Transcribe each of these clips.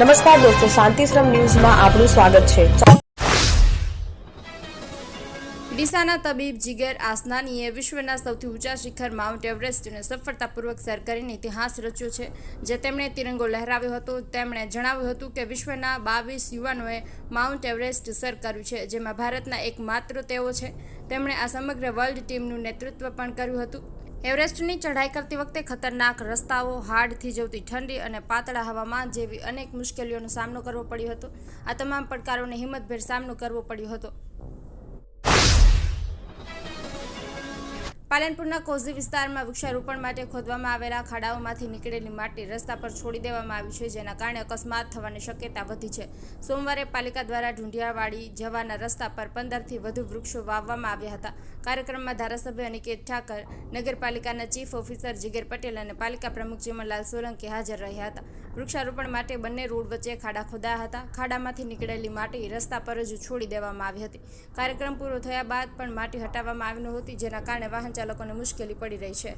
નમસ્કાર દોસ્તો, શાંતિશ્રમ ન્યૂઝમાં આપનું સ્વાગત છે. ડીસાના તબીબ જીગર આસનાનીએ વિશ્વના સૌથી ઊંચા શિખર માઉન્ટ એવરેસ્ટને સફળતાપૂર્વક સર કરીને ઇતિહાસ રચ્યો છે. જે તેમણે તિરંગો લહેરાવ્યો હતો, તેમણે જણાવ્યું હતું કે વિશ્વના બાવીસ યુવાનોએ માઉન્ટ એવરેસ્ટ સર કર્યું છે, જેમાં ભારતના એકમાત્ર તેઓ છે. તેમણે આ સમગ્ર વર્લ્ડ ટીમનું નેતૃત્વ પણ કર્યું હતું. એવરેસ્ટની ચઢાઈ કરતી વખતે ખતરનાક રસ્તાઓ હાર્ડથી જવતી ઠંડી અને પાતળા હવામાન જેવી અનેક મુશ્કેલીઓનો સામનો કરવો પડ્યો હતો. આ તમામ પડકારોને હિંમતભેર સામનો કરવો પડ્યો હતો. પાલનપુરના કોઝી વિસ્તારમાં વૃક્ષારોપણ માટે ખોદવામાં આવેલા ખાડાઓમાંથી નીકળેલી માટી રસ્તા પર છોડી દેવામાં આવી છે, જેના કારણે અકસ્માત થવાની શક્યતા વધી છે. સોમવારે પાલિકા દ્વારા ઢુંઢિયાવાડી જવાના રસ્તા પર પંદરથી વધુ વૃક્ષો વાવવામાં આવ્યા હતા. કાર્યક્રમમાં ધારાસભ્ય અનિકેત ઠાકર, નગરપાલિકાના ચીફ ઓફિસર જીગર પટેલ અને પાલિકા પ્રમુખ ચિમનલાલ સોલંકી હાજર રહ્યા હતા. વૃક્ષારોપણ માટે બંને રોડ વચ્ચે ખાડા ખોદાયા હતા. ખાડામાંથી નીકળેલી માટી રસ્તા પર જ છોડી દેવામાં આવી હતી. કાર્યક્રમ પૂરો થયા બાદ પણ માટી હટાવવામાં આવી નહોતી જેના કારણે વાહન ચાલકોને મુશ્કેલી પડી રહી છે.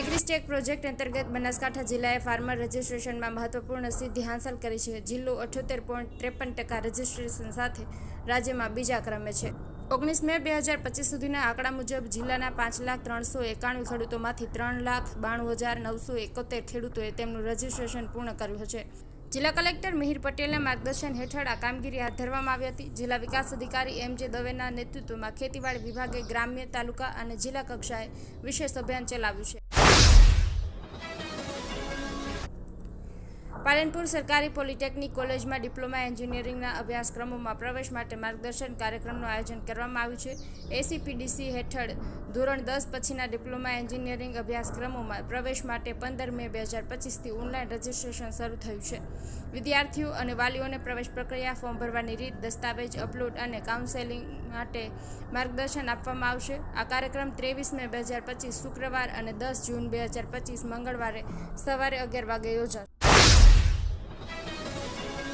એગ્રીસ્ટેક પ્રોજેક્ટ અંતર્ગત બનાસકાંઠા જિલ્લાએ ફાર્મર રજિસ્ટ્રેશનમાં મહત્વપૂર્ણ સિદ્ધિ હાંસલ કરી છે. જિલ્લો અઠ્યોતેર પોઈન્ટ ત્રેપન ટકા રજિસ્ટ્રેશન સાથે રાજ્યમાં બીજા ક્રમે છે. ઓગણીસ મે બે હજાર પચીસ સુધીના આંકડા મુજબ જિલ્લાના પાંચ લાખ ત્રણસો એકાણું ખેડૂતોમાંથી ત્રણ લાખ બાણું હજાર નવસો એકોતેર ખેડૂતોએ તેમનું રજિસ્ટ્રેશન પૂર્ણ કર્યું છે. જિલ્લા કલેક્ટર મિહિર પટેલના માર્ગદર્શન હેઠળ આ કામગીરી હાથ ધરવામાં આવી હતી. જિલ્લા વિકાસ અધિકારી એમ જે દવેના નેતૃત્વમાં ખેતીવાડી વિભાગે ગ્રામ્ય તાલુકા અને જિલ્લા કક્ષાએ વિશેષ અભિયાન ચલાવ્યું છે. પાલનપુર સરકારી પોલિટેકનિક કોલેજમાં ડિપ્લોમા એન્જિનિયરિંગના અભ્યાસક્રમોમાં પ્રવેશ માટે માર્ગદર્શન કાર્યક્રમનું આયોજન કરવામાં આવ્યું છે. એસીપીડીસી હેઠળ ધોરણ દસ પછીના ડિપ્લોમા એન્જિનિયરિંગ અભ્યાસક્રમોમાં પ્રવેશ માટે પંદર મે બે હજાર પચીસથી ઓનલાઈન રજિસ્ટ્રેશન શરૂ થયું છે. વિદ્યાર્થીઓ અને વાલીઓને પ્રવેશ પ્રક્રિયા ફોર્મ ભરવાની રીત, દસ્તાવેજ અપલોડ અને કાઉન્સેલિંગ માટે માર્ગદર્શન આપવામાં આવશે. આ કાર્યક્રમ ત્રેવીસ મે બે હજાર પચીસ શુક્રવાર અને દસ જૂન બે હજાર પચીસ મંગળવારે સવારે અગિયાર વાગે યોજાશે.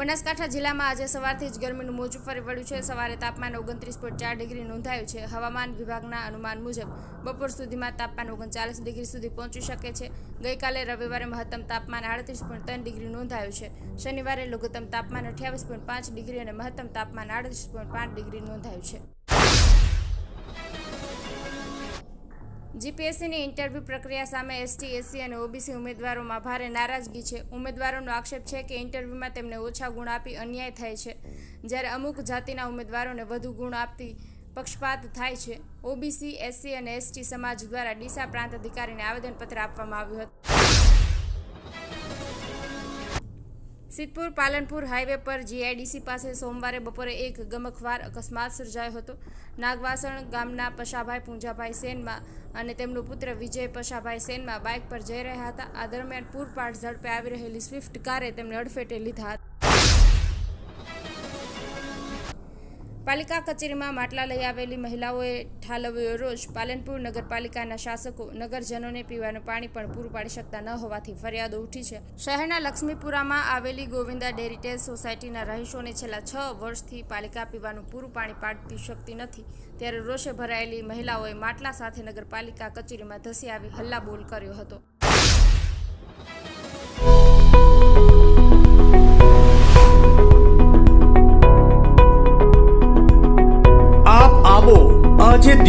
Banaskantha જિલ્લામાં આજે સવારથી જ ગરમીનું મોજું ફરી વળ્યું છે. સવારે તાપમાન ઓગણત્રીસ પોઈન્ટ ચાર ડિગ્રી નોંધાયું છે. હવામાન વિભાગના અનુમાન મુજબ, બપોર સુધીમાં તાપમાન ઓગણચાલીસ ડિગ્રી સુધી પહોંચી શકે છે. ગઈકાલે રવિવારે મહત્તમ તાપમાન આડત્રીસ પોઈન્ટ ત્રણ ડિગ્રી નોંધાયું છે. શનિવારે લઘુત્તમ તાપમાન અઠ્યાવીસ પોઈન્ટ પાંચ ડિગ્રી અને મહત્તમ તાપમાન આડત્રીસ પોઈન્ટ પાંચ ડિગ્રી નોંધાયું છે. જીપીએસસીની ઇન્ટરવ્યૂ પ્રક્રિયા સામે એસટી, એસસી અને ઓબીસી ઉમેદવારોમાં ભારે નારાજગી છે. ઉમેદવારોનો આક્ષેપ છે કે ઇન્ટરવ્યૂમાં તેમને ઓછા ગુણ આપી અન્યાય થાય છે. જ્યારે અમુક જાતિના ઉમેદવારોને વધુ ગુણ આપતી પક્ષપાત થાય છે. ઓબીસી, એસસી અને એસટી સમાજ દ્વારા ડીસા પ્રાંત અધિકારીને આવેદનપત્ર આપવામાં આવ્યું હતું. સિદ્ધપુર પાલનપુર હાઈવે પર જીઆઈડીસી પાસે સોમવારે બપોરે એક ગમખવાર અકસ્માત સર્જાયો હતો. નાગવાસણ ગામના પશાભાઈ પૂંજાભાઈ સેનમાં અને તેમનો પુત્ર વિજય પશાભાઈ સેનમાં બાઇક પર જઈ રહ્યા હતા. આ દરમિયાન પૂરપાટ ઝડપે આવી રહેલી સ્વિફ્ટ કારે તેમને અડફેટે લીધા હતા. પાલિકા કચેરીમાં માટલા લઈ આવેલી મહિલાઓએ ઠાલવ્યો રોષ. પાલનપુર નગરપાલિકાના શાસકો નગરજનોને પીવાનું પાણી પણ પૂરું પાડી શકતા ન હોવાથી ફરિયાદો ઉઠી છે. શહેરના લક્ષ્મીપુરામાં આવેલી ગોવિંદા ડેરીટેલ સોસાયટીના રહીશોને છેલ્લા છ વર્ષથી પાલિકા પીવાનું પૂરું પાણી પાડતી શકતી નથી. ત્યારે રોષે ભરાયેલી મહિલાઓએ માટલા સાથે નગરપાલિકા કચેરીમાં ધસી આવી હલ્લાબોલ કર્યો હતો.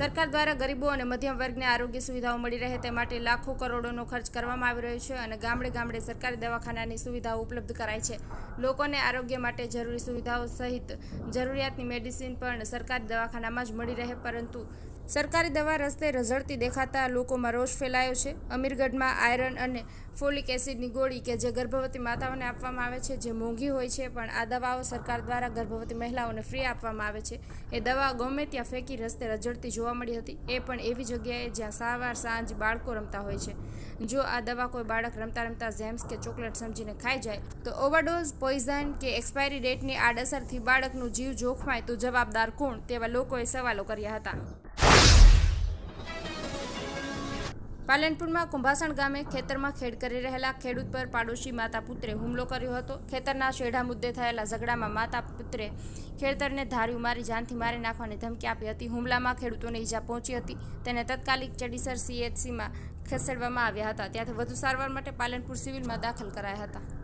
સરકાર દ્વારા ગરીબો અને મધ્યમ વર્ગને આરોગ્ય સુવિધાઓ મળી રહે તે માટે લાખો કરોડોનો ખર્ચ કરવામાં આવી રહ્યો છે અને ગામડે ગામડે સરકારી દવાખાનાની સુવિધાઓ ઉપલબ્ધ કરાય છે. લોકોને આરોગ્ય માટે જરૂરી સુવિધાઓ સહિત જરૂરિયાતની મેડિસિન પણ સરકારી દવાખાનામાં જ મળી રહે, પરંતુ સરકારી દવા રસ્તે રઝળતી દેખાતા લોકોમાં રોષ ફેલાયો છે. અમીરગઢમાં આયરન અને ફોલિક એસિડની ગોળી કે જે ગર્ભવતી માતાઓને આપવામાં આવે છે, જે મોંઘી હોય છે, પણ આ દવાઓ સરકાર દ્વારા ગર્ભવતી મહિલાઓને ફ્રી આપવામાં આવે છે. એ દવા ગમે ત્યાં ફેંકી રસ્તે રઝળતી જોવા મળી હતી. એ પણ એવી જગ્યાએ જ્યાં સારવાર, સાંજ બાળકો રમતા હોય છે. જો આ દવા કોઈ બાળક રમતા રમતા જેમ્સ કે ચોકલેટ સમજીને ખાઈ જાય, તો ઓવરડોઝ, પોઈઝન કે એક્સપાયરી ડેટની આડઅસરથી બાળકનું જીવ જોખમાય તો જવાબદાર કોણ? તેવા લોકોએ સવાલો કર્યા હતા. પાલનપુરમાં કુંભાસણ ગામે ખેતરમાં ખેડ કરી રહેલા ખેડૂત પર પાડોશી માતા પુત્રે હુમલો કર્યો હતો. ખેતરના શેઢા મુદ્દે થયેલા ઝઘડામાં માતા પુત્રે ખેડતરને ધાર્યું મારી જાનથી મારી નાખવાની ધમકી આપી હતી. હુમલામાં ખેડૂતોને ઈજા પહોંચી હતી. તેને તત્કાલિક ચડીસર સીએચસીમાં ખસેડવામાં આવ્યા હતા. ત્યાંથી વધુ સારવાર માટે પાલનપુર સિવિલમાં દાખલ કરાયા હતા.